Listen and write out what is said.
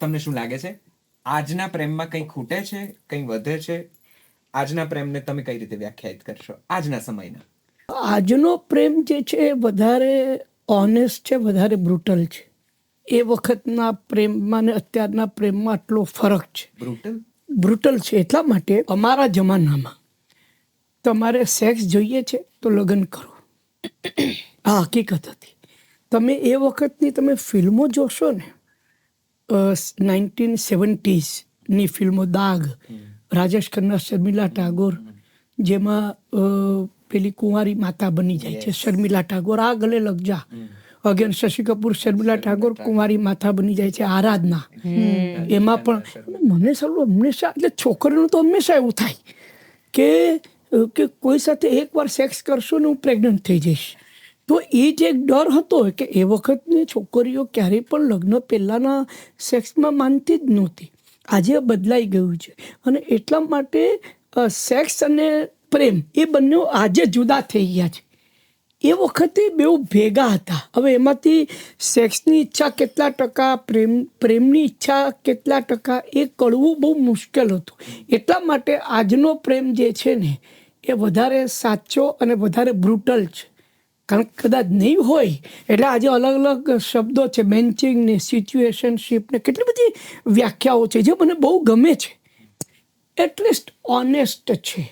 તમને શું લાગે છે? આજના પ્રેમમાં કંઈ ખૂટે છે? કંઈ વધે છે? આજના પ્રેમને તમે કઈ રીતે વ્યાખ્યાયિત કરશો? આજના સમયના. આજનો પ્રેમ જે છે વધારે ઓનેસ્ટ છે વધારે બ્રુટલ છે. એ વખતના પ્રેમમાં ને અત્યારના પ્રેમમાં આટલો ફરક છે. બ્રુટલ બ્રુટલ છે એટલા માટે અમારા જમાનામાં તમારે સેક્સ જોઈએ છે તો લગ્ન કરો. આ હકીકત હતી. તમે એ વખતની તમે ફિલ્મો જોશો ને નાઇન્ટીન સેવન્ટીઝની ફિલ્મો દાગ રાજેશ ખન્ના શર્મિલા ટાગોર જેમાં પેલી કુંવારી માતા બની જાય છે શર્મિલા ટાગોર આ ગલે લગજા. અગેન શશી કપૂર શર્મિલા ટાગોર કુંવારી માથા બની જાય છે આરાધના. એમાં પણ મને સારું હંમેશા એટલે છોકરીનું તો હંમેશા એવું થાય કે કે કોઈ સાથે એકવાર સેક્સ કરશો ને હું પ્રેગ્નન્ટ થઈ જઈશ. તો એ જે એક ડર હતો કે એ વખતની છોકરીઓ ક્યારેય પણ લગ્ન પહેલાંના સેક્સમાં માનતી જ નહોતી. આજે બદલાઈ ગયું છે અને એટલા માટે સેક્સ અને પ્રેમ એ બંને આજે જુદા થઈ ગયા છે. એ વખતે બેઉ ભેગા હતા. હવે એમાંથી સેક્સની ઈચ્છા કેટલા ટકા, પ્રેમ, પ્રેમની ઈચ્છા કેટલા ટકા એ કળવું બહુ મુશ્કેલ હતું. એટલા માટે આજનો પ્રેમ જે છે ને, એ વધારે સાચો અને વધારે બ્રુટલ છે. કારણ કે કદાચ નહીં હોય, એટલે આજે અલગ અલગ શબ્દો છે બેન્ચિંગ ને સિચ્યુએશનશીપ ને કેટલી બધી વ્યાખ્યાઓ છે, જે મને બહુ ગમે છે એટલીસ્ટ ઓનેસ્ટ છે.